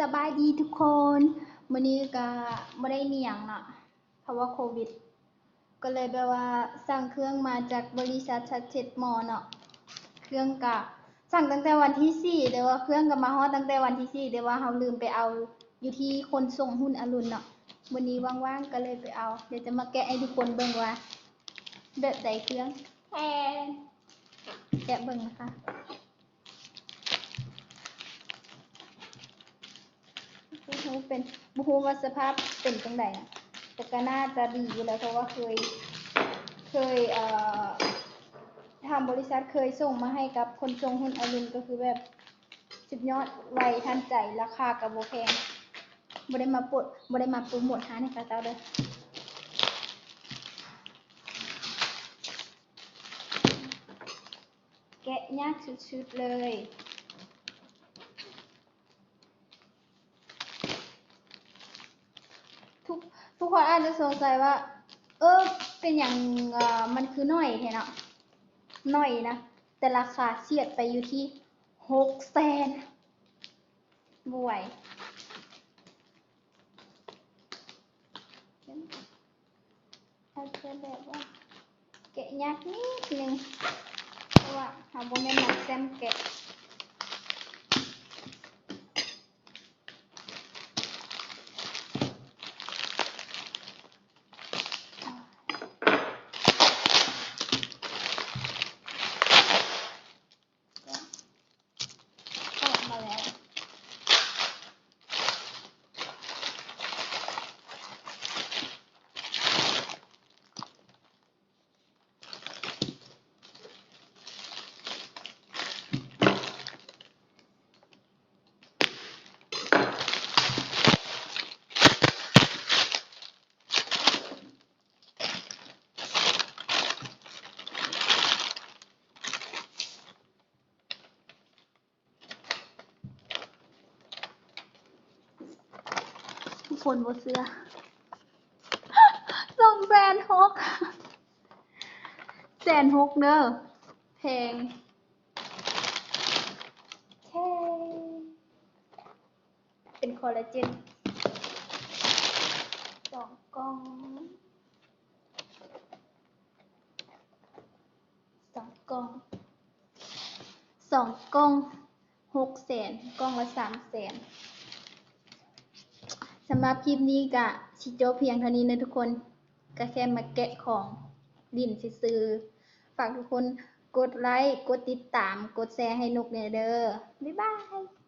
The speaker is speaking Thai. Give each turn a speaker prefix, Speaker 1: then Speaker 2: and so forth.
Speaker 1: สบายดีทุกคนมื้อนี้ก็บ่ได้มีหยังเนาะเพราะว่าโควิด ก็เลยแบบว่าสั่งเครื่องมาจากบริษัทชัดเจ็ดมอเนาะเครื่องก็สั่งตั้งแต่วันที่4แต่ว่าเครื่องก็มาฮอดตั้งแต่วันที่4แต่ว่าเราลืมไปเอาอยู่ที่คนส่งหุ้นอรุณเนาะมื้อนี้ว่างๆก็เลยไปเอา เดี๋ยวจะมาแกะให้ทุกคนเบิ่งว่าแบบใดเครื่องแทนแกะเบิ่งนะคะ รู้เป็นบ่ฮู้ว่าสภาพเป็นจังไดนะแต่ก็น่าจะดีอยู่แล้วเพราะว่าเคย เคยเอ่อทางบริษัทเคยส่งมาให้กับคนส่งหุ้นอรุณก็คือแบบสุดยอดไวทันใจราคาก็บ่แพงบ่ได้มาปลดบ่ได้มาโปรโมทหาให้กับเจ้าเด้อแกะยากสุดๆเลย ทุกทุกคนอาจจะสงสัยว่า เออเป็นอย่างเอ่อมันคือหน้อยแท้เนาะน้อยนะ แต่ราคาเสียดไปอยู่ที่หกแสนบวยอาจจะแบบว่าแกะยากนิดนึงเพราะว่าหาบ่แม่นนักแซมแกะ คนบนเสื้อส่งแสนหกแสนหกเนอะแพงแค่เป็นคอลลาเจนสองกล่องสองกล่องสองกล่องหกแสนกล่องละสามแสน สำหรับคลิปนี้ก็ชิโจเพียงเท่านี้นะทุกคนก็แค่มาแกะของดินซื้อๆฝากทุกคนกดไลค์ กดติดตาม กดแชร์ให้นกเนี่ยเด้อบ๊ายบาย